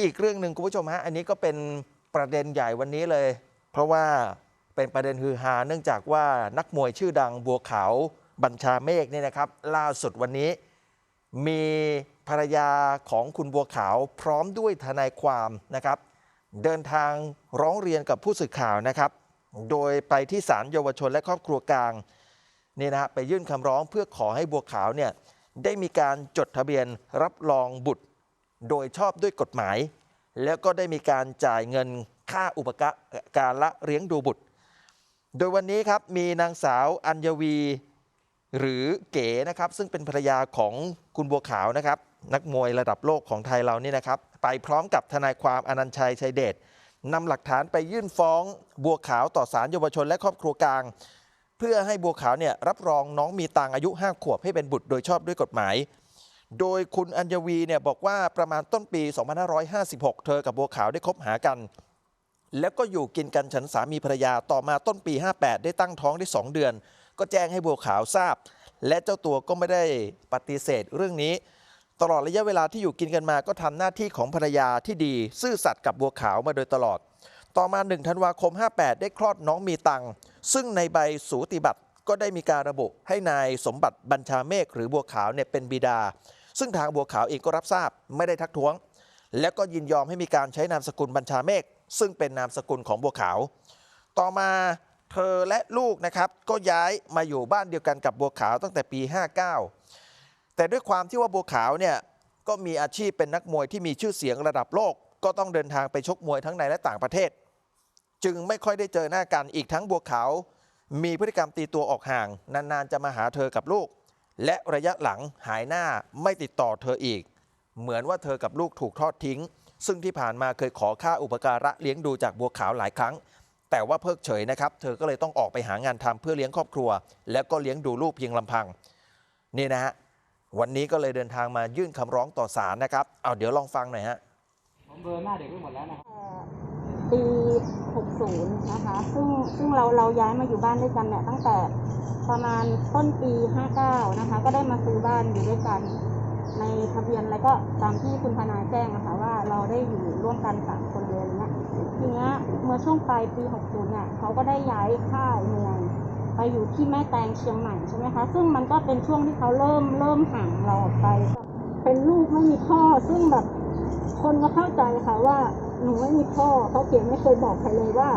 อีกเรื่องหนึ่งคุณผู้ชมฮะอันนี้ก็เป็นประเด็นใหญ่วันนี้เลย เพราะว่าเป็นประเด็นฮือฮาเนื่องจากว่านักมวยชื่อดังบัวขาวบัญชาเมฆเนี่ยนะครับ ล่าสุดวันนี้ มีภรรยาของคุณบัวขาวพร้อมด้วยทนายความนะครับ เดินทางร้องเรียนกับผู้สื่อข่าวนะครับ โดยไปที่ศาลเยาวชนและครอบครัวกลางนี่นะฮะไปยื่นคำร้องเพื่อขอให้บัวขาวเนี่ยได้มีการจดทะเบียนรับรองบุตร โดยชอบด้วยกฎหมาย แล้วก็ได้มีการจ่ายเงินค่าอุปการละเลี้ยงดูบุตร โดยวันนี้ครับมีนางสาวอัญวีหรือเก๋นะครับซึ่งเป็นภรรยาของคุณบัวขาวนะครับนักมวยระดับโลกของไทยเรานี่นะครับ ไปพร้อมกับทนายความอนันชัยชัยเดชนำหลักฐานไปยื่นฟ้องบัวขาวต่อศาลเยาวชนและครอบครัวกลาง เพื่อให้บัวขาวเนี่ยรับรองน้องมีตังอายุ 5 ขวบให้เป็นบุตรโดยชอบด้วยกฎหมาย โดยคุณอัญวีเนี่ยบอกว่าประมาณต้นปี 2556 เธอกับบัวขาวได้คบหากัน แล้วก็อยู่กินกันฉันสามีภรรยาต่อมาต้นปี 58 ได้ตั้งท้องได้ 2 เดือน ก็แจ้งให้บัวขาวทราบ และเจ้าตัวก็ไม่ได้ปฏิเสธเรื่องนี้ ตลอดระยะเวลาที่อยู่กินกันมา ก็ทำหน้าที่ของภรรยาที่ดี ซื่อสัตย์กับบัวขาวมาโดยตลอด ต่อมา 1 ธันวาคม 58 ได้คลอดน้องมีตังซึ่งในใบสูติบัตรก็ได้มีการระบุให้นายสมบัติบัญชาเมฆหรือบัวขาวเนี่ยเป็นบิดา ซึ่งทางบัวขาวเองก็รับทราบไม่ได้ทักท้วง และก็ยินยอมให้มีการใช้นามสกุลบัญชาเมฆซึ่งเป็นนามสกุลของบัวขาว ต่อมาเธอและลูกนะครับก็ย้ายมาอยู่บ้านเดียวกันกับบัวขาวตั้งแต่ปี 59 แต่ด้วยความที่ว่าบัวขาวเนี่ยก็มีอาชีพเป็นนักมวยที่มีชื่อเสียงระดับโลก ก็ต้องเดินทางไปชกมวยทั้งในและต่างประเทศ จึงไม่ค่อยได้เจอหน้ากันอีกทั้งบัวขาว มีพฤติกรรมตีตัวออกห่าง นานๆจะมาหาเธอกับลูก และระยะหลังหายหน้าไม่ติดต่อเธออีก เหมือนว่าเธอกับลูกถูกทอดทิ้ง ซึ่งที่ผ่านมาเคยขอค่าอุปการะเลี้ยงดูจากบัวขาวหลายครั้ง แต่ว่าเพิกเฉยนะครับ เธอก็เลยต้องออกไปหางานทำเพื่อเลี้ยงครอบครัว แล้วก็เลี้ยงดูลูกเพียงลำพัง นี่นะฮะวันนี้ก็เลยเดินทางมายื่นคำร้องต่อศาลนะครับเอาเดี๋ยวลองฟังหน่อยฮะผมเบอร์หน้าเด็กไว้หมดแล้วนะครับ 60 นะคะ ซึ่งซึ่งเราเราย้ายมาอยู่บ้านด้วยกันเนี่ยตั้งแต่ประมาณต้นปี 59 นะคะ ก็ได้มาซื้อบ้านอยู่ด้วยกัน ในทะเบียนแล้วก็ตามที่คุณทนายแจ้งนะคะว่าเราได้อยู่ร่วมกันสามคนเลยอย่างเงี้ยทีเนี้ยเมื่อช่วงปลายปี 60 เนี่ยเขาก็ได้ย้ายค่ายเมืองไปอยู่ที่แม่แตงเชียงใหม่ใช่ไหมคะ ซึ่งมันก็เป็นช่วงที่เขาเริ่มเริ่มห่างเราออกไป เป็นลูกไม่มีพ่อ ซึ่งแบบคนก็เข้าใจค่ะว่า หนูไม่มีพ่อเขาเขียนไม่เคยบอกใครเลยว่า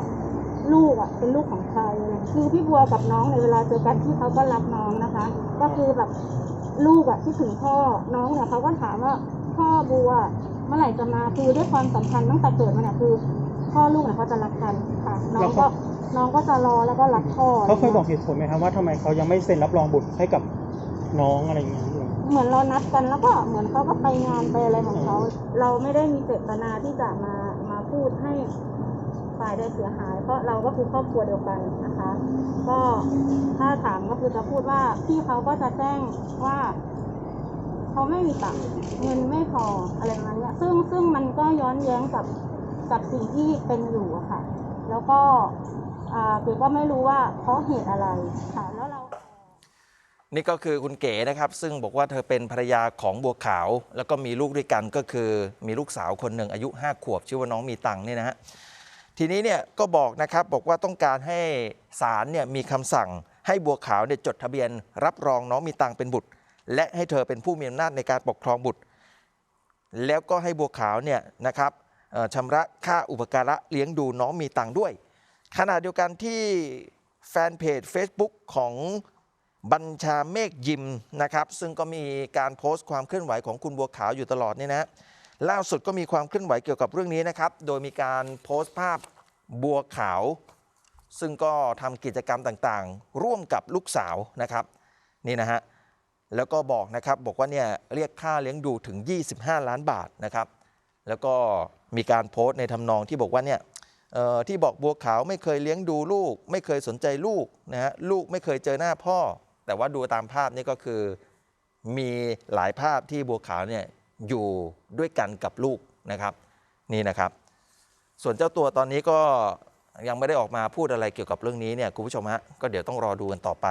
ลูกอะเป็นลูกของใครอะไรคือพี่บัวกับน้องในเวลาเจอกันที่เขาก็รักน้องนะคะ ก็คือแบบลูกอะที่ถึงพ่อน้องเนี่ยเขาก็ถามว่าพ่อบัวเมื่อไหร่จะมาคือด้วยความสัมพันธ์ตั้งแต่เกิดมาเนี่ยคือ พ่อลูกเนี่ยเขาจะรักกันค่ะ น้องก็น้องก็จะรอแล้วก็รักพ่อเขาเคยบอกเหตุผลไหมครับว่าทำไมเขายังไม่เซ็นรับรองบุตรให้กับน้องอะไรอย่างเงี้ย เหมือนเรานัดกันแล้วก็เหมือนเขาก็ไปงานไปอะไรของเขา เราไม่ได้มีเจตนาที่จะมามาพูดให้ฝ่ายใดเสียหาย เพราะเราก็คือครอบครัวเดียวกันนะคะ ก็ถ้าถามก็คือจะพูดว่าพี่เขาก็จะแจ้งว่าเขาไม่มีตังค์เงินไม่พออะไรประมาณนี้ซึ่งซึ่งมันก็ย้อนแย้งกับกับสิ่งที่เป็นอยู่อะค่ะ แล้วก็อ่าเก๋ก็ไม่รู้ว่าเพราะเหตุอะไรค่ะแล้วเรา นี่ก็คือคุณเก๋นะครับ ซึ่งบอกว่าเธอเป็นภรรยาของบัวขาว แล้วก็มีลูกด้วยกันก็คือมีลูกสาวคนหนึ่งอายุ 5 ขวบ ชื่อว่าน้องมีตังเนี่ยนะฮะทีนี้เนี่ยก็บอกนะครับบอกว่าต้องการให้ศาลเนี่ยมีคำสั่งให้บัวขาวเนี่ยจดทะเบียน รับรองน้องมีตังเป็นบุตร และให้เธอเป็นผู้มีอำนาจในการปกครองบุตร แล้วก็ให้บัวขาวเนี่ยนะครับชำระค่าอุปการะเลี้ยงดูน้องมีตังด้วยขณะเดียวกันที่แฟนเพจ Facebook ของ บัญชาเมฆยิมนะครับ ซึ่งก็มีการโพสต์ความเคลื่อนไหวของคุณบัวขาวอยู่ตลอดเนี่ยนะล่าสุดก็มีความเคลื่อนไหวเกี่ยวกับเรื่องนี้นะครับ โดยมีการโพสต์ภาพบัวขาว ซึ่งก็ทำกิจกรรมต่างๆ ร่วมกับลูกสาวนะครับนี่นะฮะแล้วก็บอกนะครับบอกว่าเนี่ยเรียกค่าเลี้ยงดูถึง 25 ล้านบาทนะครับ แล้วก็มีการโพสต์ในทำนองที่บอกว่าเนี่ยที่บอกบัวขาวไม่เคยเลี้ยงดูลูก ไม่เคยสนใจลูกนะฮะลูกไม่เคยเจอหน้าพ่อ แต่ว่าดูตามภาพนี่ก็คือมีหลายภาพที่บัวขาวเนี่ยอยู่ด้วยกันกับลูกนะครับนี่นะครับ ส่วนเจ้าตัวตอนนี้ก็ยังไม่ได้ออกมาพูดอะไรเกี่ยวกับเรื่องนี้เนี่ยคุณผู้ชมฮะก็เดี๋ยวต้องรอดูกันต่อไป